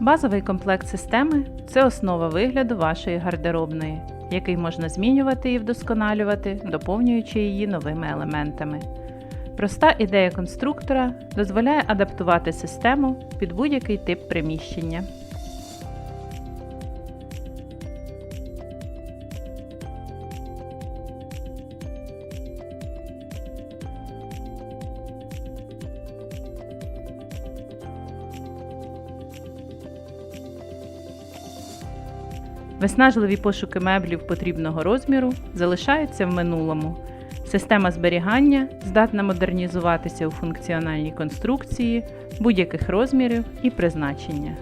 Базовий комплект системи це основа вигляду вашої гардеробної, який можна змінювати і вдосконалювати, доповнюючи її новими елементами. Проста ідея конструктора дозволяє адаптувати систему під будь-який тип приміщення. Виснажливі пошуки меблів потрібного розміру залишаються в минулому. Система зберігання здатна модернізуватися у функціональній конструкції будь-яких розмірів і призначення.